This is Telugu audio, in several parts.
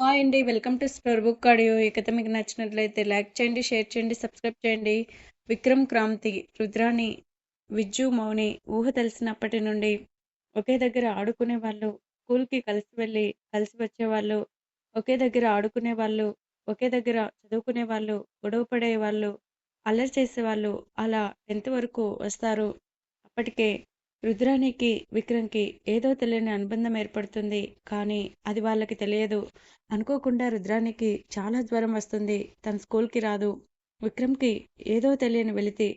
హాయ్ అండి. Welcome to store book audio. ఈ కథ మీకు నచ్చినట్లయితే లైక్ చేయండి, షేర్ చేయండి, సబ్స్క్రైబ్ చేయండి. విక్రమ్, క్రాంతి, రుద్రాణి, విజ్జు, మౌని ఊహ తెలిసినప్పటి నుండి ఒకే దగ్గర ఆడుకునే వాళ్ళు స్కూల్‌కి కలిసి వెళ్ళి, కలిసి వచ్చేవాళ్ళు. ఒకే దగ్గర ఆడుకునే వాళ్ళు ఒకే దగ్గర చదువుకునే వాళ్ళు గొడవ పడే వాళ్ళు అల్లరి చేసేవాళ్ళు. అలా 10థ్ వరకు వస్తారు. అప్పటికే రుద్రాణికి, విక్రమ్‌కి ఏదో తెలియని అనుబంధం ఏర్పడుతుంది. కానీ అది వాళ్ళకి తెలియదు. అనుకోకుండా రుద్రాణికి చాలా జ్వరం వస్తుంది. తన స్కూల్‌కి రాదు. విక్రమ్‌కి ఏదో తెలియని వెలితి.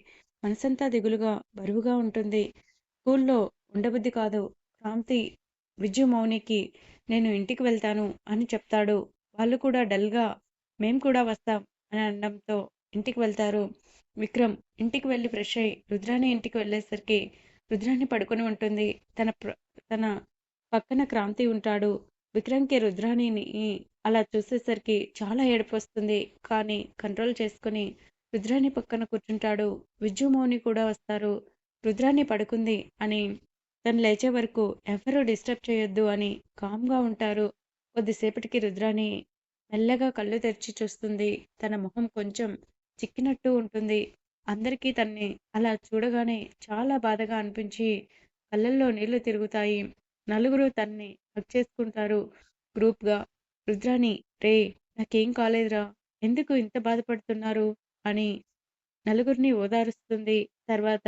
మనసంతా దిగులుగా, బరువుగా ఉంటుంది. స్కూల్‌లో ఉండబుద్ధి కాదు. క్రాంతి, విజు మౌనికి నేను ఇంటికి వెళ్తాను అని చెప్తాడు. వాళ్ళు కూడా డల్‌గా మేం కూడా వస్తాం అని అనడంతో ఇంటికి వెళ్తారు. విక్రమ్ ఇంటికి వెళ్ళి ఫ్రెష్ అయ్యి రుద్రాణి ఇంటికి వెళ్ళేసరికి రుద్రాణి పడుకొని ఉంటుంది. తన ప్ర తన పక్కన క్రాంతి ఉంటాడు. విక్రమ్‌కి రుద్రాణిని అలా చూసేసరికి చాలా ఏడుపొస్తుంది. కానీ కంట్రోల్ చేసుకొని రుద్రాణి పక్కన కూర్చుంటాడు. విజ్జుమౌని కూడా వస్తారు. రుద్రాణి పడుకుంది అని తను లేచే వరకు ఎవరూ డిస్టర్బ్ చేయొద్దు అని కామ్‌గా ఉంటారు. కొద్దిసేపటికి రుద్రాణి మెల్లగా కళ్ళు తెరిచి చూస్తుంది. తన ముఖం కొంచెం చిక్కినట్టు ఉంటుంది. అందరికీ తన్ని అలా చూడగానే చాలా బాధగా అనిపించి కళ్ళల్లో నీళ్ళు తిరుగుతాయి. నలుగురు తన్ని హక్ చేసుకుంటారు గ్రూప్‌గా. రుద్రాని రే నాకేం కాలేదురా! ఎందుకు ఇంత బాధపడుతున్నారు? అని నలుగురిని ఓదారుస్తుంది. తర్వాత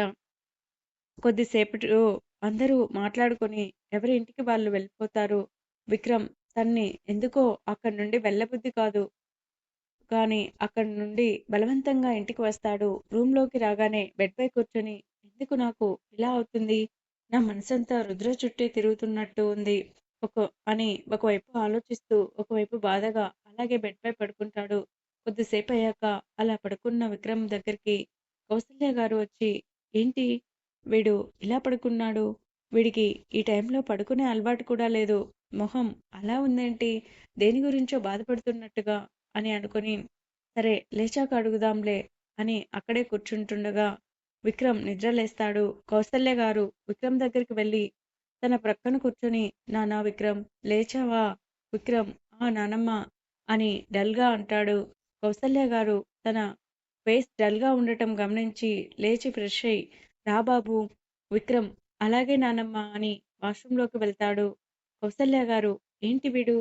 కొద్దిసేపటిలో అందరూ మాట్లాడుకొని ఎవరి ఇంటికి వాళ్ళు వెళ్ళిపోతారు. విక్రమ్ తన్ని ఎందుకో అక్కడి నుండి వెళ్ళబుద్ధి కాదు. కానీ అక్కడి నుండి బలవంతంగా ఇంటికి వస్తాడు. రూమ్‌లోకి రాగానే బెడ్‌పై కూర్చొని ఎందుకు నాకు ఇలా అవుతుంది? నా మనసంతా రుద్ర చుట్టే తిరుగుతున్నట్టు ఉంది. ఒక అని ఒకవైపు ఆలోచిస్తూ, ఒకవైపు బాధగా అలాగే బెడ్‌పై పడుకుంటాడు. కొద్దిసేపు అయ్యాక అలా పడుకున్న విక్రమ్ దగ్గరికి కౌసల్య గారు వచ్చి ఏంటి? వీడు ఇలా పడుకున్నాడు. వీడికి ఈ టైంలో పడుకునే అలవాటు కూడా లేదు. మొహం అలా ఉందేంటి? దేని గురించో బాధపడుతున్నట్టుగా అని అనుకుని సరే లేచాక అడుగుదాంలే అని అక్కడే కూర్చుంటుండగా విక్రమ్ నిద్రలేస్తాడు. కౌసల్య గారు విక్రమ్ దగ్గరికి వెళ్ళి తన ప్రక్కన కూర్చొని నానా విక్రమ్ లేచావా? విక్రమ్ ఆ నానమ్మ అని డల్‌గా అంటాడు. కౌసల్య గారు తన ఫేస్ డల్‌గా ఉండటం గమనించి లేచి ఫ్రెష్ అయి రా బాబు విక్రమ్ అలాగే నానమ్మ అని వాష్రూంలోకి వెళ్తాడు. కౌసల్య గారు ఏంటి వీడు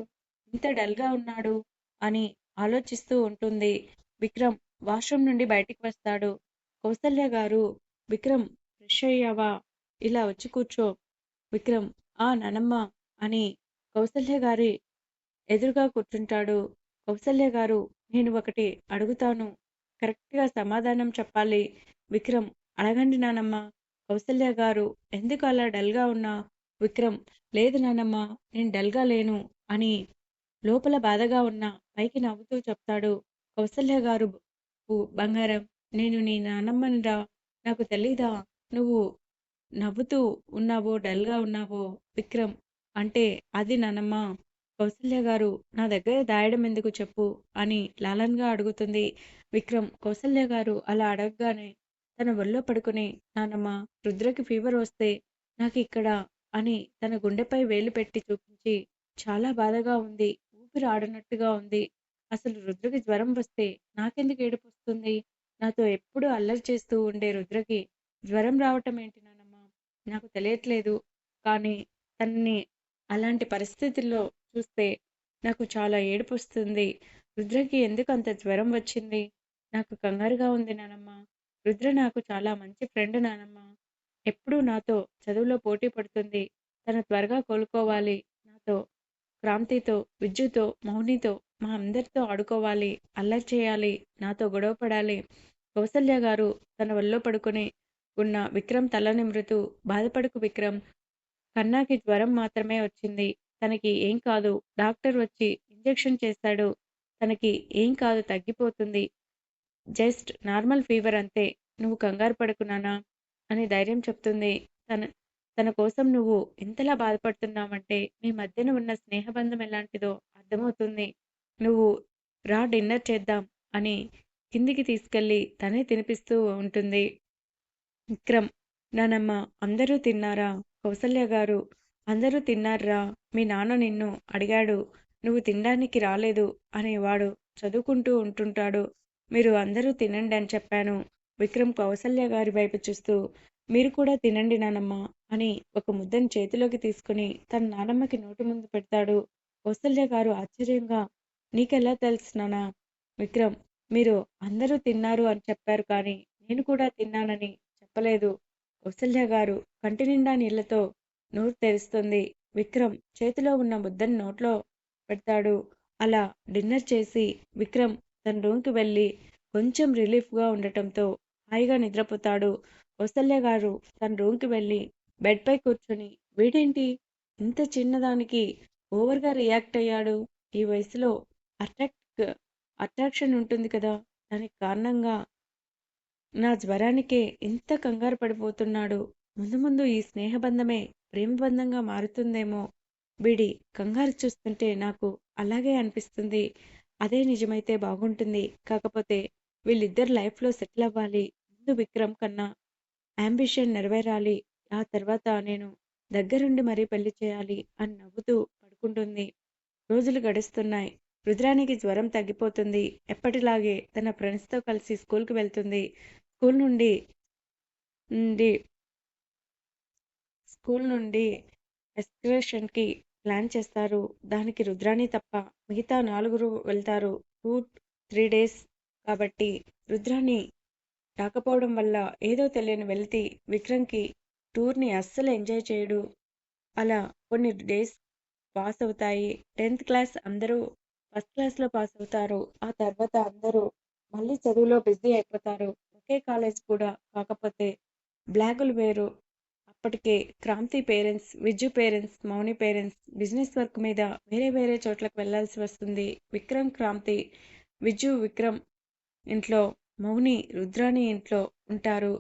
ఇంత డల్‌గా ఉన్నాడు అని ఆలోచిస్తూ ఉంటుంది. విక్రమ్ వాష్‌రూమ్ నుండి బయటికి వస్తాడు. కౌసల్య గారు విక్రమ్ ఫ్రెష్ అయ్యావా? ఇలా వచ్చి కూర్చో. విక్రమ్ ఆ ననమ్మ అని కౌసల్య గారి ఎదురుగా కూర్చుంటాడు. కౌసల్య గారు నేను ఒకటి అడుగుతాను. కరెక్ట్‌గా సమాధానం చెప్పాలి. విక్రమ్ అడగండి నానమ్మ. కౌసల్య గారు ఎందుకు అలా డల్‌గా ఉన్నా విక్రమ్ లేదు నానమ్మ నేను డల్‌గా లేను అని లోపల బాధగా ఉన్నా పైకి నవ్వుతూ చెప్తాడు. కౌసల్య గారు బంగారం నేను నీ నానమ్మనిరా నాకు తెలీదా నువ్వు నవ్వుతూ ఉన్నావో డల్‌గా ఉన్నావో విక్రమ్ అంటే అది నానమ్మ కౌసల్య గారు నా దగ్గర దాయడం ఎందుకు చెప్పు అని లాలన్‌గా అడుగుతుంది. విక్రమ్ కౌసల్య గారు అలా అడగగానే తన ఒళ్ళో పడుకుని నానమ్మ రుద్రకి ఫీవర్ వస్తే నాకు ఇక్కడ అని తన గుండెపై వేలు పెట్టి చూపించి చాలా బాధగా ఉంది. ఊపిరి ఉంది. అసలు రుద్రకి జ్వరం వస్తే నాకెందుకు ఏడుపొస్తుంది? నాతో ఎప్పుడూ అల్లరి చేస్తూ ఉండే రుద్రకి జ్వరం రావటం ఏంటి నానమ్మా నాకు తెలియట్లేదు. కానీ తనని అలాంటి పరిస్థితుల్లో చూస్తే నాకు చాలా ఏడుపొస్తుంది. రుద్రకి ఎందుకు అంత జ్వరం వచ్చింది? నాకు కంగారుగా ఉంది నానమ్మ. రుద్ర నాకు చాలా మంచి ఫ్రెండ్ నానమ్మ. ఎప్పుడూ నాతో చదువులో పోటీ పడుతుంది. తను త్వరగా కోలుకోవాలి. నాతో క్రాంతితో, విద్యుతో మౌనితో మా అందరితో ఆడుకోవాలి. అల్లరి చేయాలి. నాతో గొడవ పడాలి. కౌసల్య గారు తన వల్లో పడుకొని ఉన్న విక్రమ్ తల నిమురుతూ బాధపడుకు విక్రమ్. కన్నాకి జ్వరం మాత్రమే వచ్చింది. తనకి ఏం కాదు. డాక్టర్ వచ్చి ఇంజెక్షన్ చేశాడు. తనకి ఏం కాదు తగ్గిపోతుంది. జస్ట్ నార్మల్ ఫీవర్ అంతే. నువ్వు కంగారు పడుకున్నానా అని ధైర్యం చెప్తుంది. తన తన కోసం నువ్వు ఎంతలా బాధపడుతున్నావంటే మీ మధ్యన ఉన్న స్నేహబంధం ఎలాంటిదో అర్థమవుతుంది. నువ్వు రా డిన్నర్ చేద్దాం అని కిందికి తీసుకెళ్ళి తనే తినిపిస్తూ ఉంటుంది. విక్రమ్ నానమ్మ అందరూ తిన్నారా? కౌసల్య గారు అందరూ తిన్నార్రా. మీ నాన్న నిన్ను అడిగాడు. నువ్వు తినడానికి రాలేదు అనేవాడు చదువుకుంటూ ఉంటుంటాడు మీరు అందరూ తినండి అని చెప్పాను విక్రమ్ కౌసల్య గారి వైపు చూస్తూ మీరు కూడా తినండి నానమ్మ అని ఒక ముద్దను చేతిలోకి తీసుకుని తన నానమ్మకి నోటి ముందు పెడతాడు. కౌసల్య గారు ఆశ్చర్యంగా నీకెలా తెలుసు నానా విక్రమ్ మీరు అందరూ తిన్నారు అని చెప్పారు కానీ నేను కూడా తిన్నానని చెప్పలేదు. కౌసల్య గారు కంటి నిండా నీళ్ళతో నోరు తెరుస్తుంది. విక్రమ్ చేతిలో ఉన్న ముద్దను నోట్లో పెడతాడు. అలా డిన్నర్ చేసి విక్రమ్ తన రూమ్కి వెళ్ళి కొంచెం రిలీఫ్గా ఉండటంతో హాయిగా నిద్రపోతాడు. కౌసల్య గారు తన రూమ్కి వెళ్ళి బెడ్పై కూర్చొని వీడేంటి? ఇంత చిన్నదానికి ఓవర్గా రియాక్ట్ అయ్యాడు. ఈ వయసులో అట్రాక్ట్ అట్రాక్షన్ ఉంటుంది కదా! దానికి కారణంగా నా జ్వరానికే ఇంత కంగారు పడిపోతున్నాడు. ముందు ముందు ఈ స్నేహబంధమే ప్రేమబంధంగా మారుతుందేమో. వీడి కంగారు చూస్తుంటే నాకు అలాగే అనిపిస్తుంది. అదే నిజమైతే బాగుంటుంది. కాకపోతే వీళ్ళిద్దరు లైఫ్లో సెటిల్ అవ్వాలి. ముందు విక్రమ్ కన్నా అంబిషన్ నెరవేరాలి. ఆ తర్వాత నేను దగ్గరుండి మరీ పెళ్ళి చేయాలి అని నవ్వుతూ పడుకుంటుంది. రోజులు గడుస్తున్నాయి. రుద్రానికి జ్వరం తగ్గిపోతుంది. ఎప్పటిలాగే తన ఫ్రెండ్స్తో కలిసి స్కూల్కి వెళ్తుంది. స్కూల్ నుండి నుండి స్కూల్ నుండి ఎక్స్కర్షన్కి ప్లాన్ చేస్తారు. దానికి రుద్రాణి తప్ప మిగతా నాలుగురు వెళ్తారు. టూ త్రీ డేస్ కాబట్టి రుద్రాన్ని రాకపోవడం వల్ల ఏదో తెలియని వెళితే విక్రమ్కి టూర్ని అస్సలు ఎంజాయ్ చేయడు. అలా కొన్ని డేస్ పాస్ అవుతాయి. టెన్త్ క్లాస్ అందరూ ఫస్ట్ క్లాస్లో పాస్ అవుతారు. ఆ తర్వాత అందరూ మళ్ళీ చదువులో బిజీ అయిపోతారు. ఒకే కాలేజ్ కూడా కాకపోతే బ్లాగులు వేరు. అప్పటికే Kranti parents Vijju parents Mouni parents business work మీద వేరే వేరే చోట్లకు వెళ్ళాల్సి వస్తుంది. విక్రమ్ క్రాంతి విజు విక్రమ్ ఇంట్లో మౌని రుద్రాణి ఇంట్లో ఉంటారు.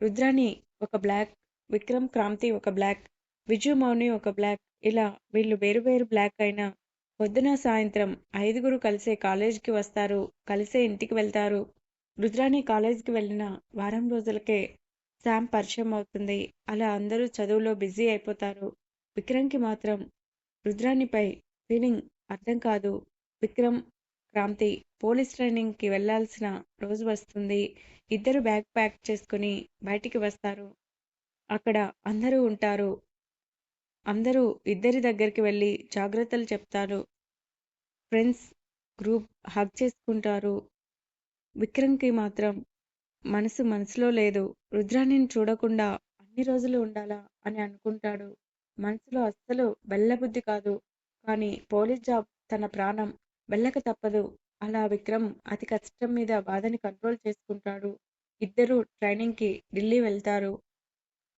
రుద్రాణి ఒక బ్లాక్ విక్రమ్ క్రాంతి ఒక బ్లాక్ విజు మౌని ఒక బ్లాక్. ఇలా వీళ్ళు వేరు వేరు బ్లాక్ అయినా పొద్దున సాయంత్రం ఐదుగురు కలిసే కాలేజీకి వస్తారు. కలిసే ఇంటికి వెళ్తారు. రుద్రాణి కాలేజీకి వెళ్ళిన వారం రోజులకే శామ్ పరిచయం అవుతుంది. అలా అందరూ చదువులో బిజీ అయిపోతారు. విక్రమ్కి మాత్రం రుద్రాణిపై ఫీలింగ్ అర్థం కాదు. విక్రమ్ క్రాంతి పోలీస్ ట్రైనింగ్కి వెళ్ళాల్సిన రోజు వస్తుంది. ఇద్దరు బ్యాగ్ ప్యాక్ చేసుకుని బయటికి వస్తారు. అక్కడ అందరూ ఉంటారు. అందరూ ఇద్దరి దగ్గరికి వెళ్ళి జాగ్రత్తలు చెప్తారు. ఫ్రెండ్స్ గ్రూప్ హగ్ చేసుకుంటారు. విక్రమ్కి మాత్రం మనసు మనసులో లేదు. రుద్రాణిని చూడకుండా అన్ని రోజులు ఉండాలా అని అనుకుంటాడు. మనసులో అస్సలు వెళ్ళబుద్ధి కాదు. కానీ పోలీస్ జాబ్ తన ప్రాణం. వెళ్ళక తప్పదు. అలా విక్రమ్ అతి కష్టం మీద బాధని కంట్రోల్ చేసుకుంటాడు. ఇద్దరు ట్రైనింగ్కి ఢిల్లీ వెళ్తారు.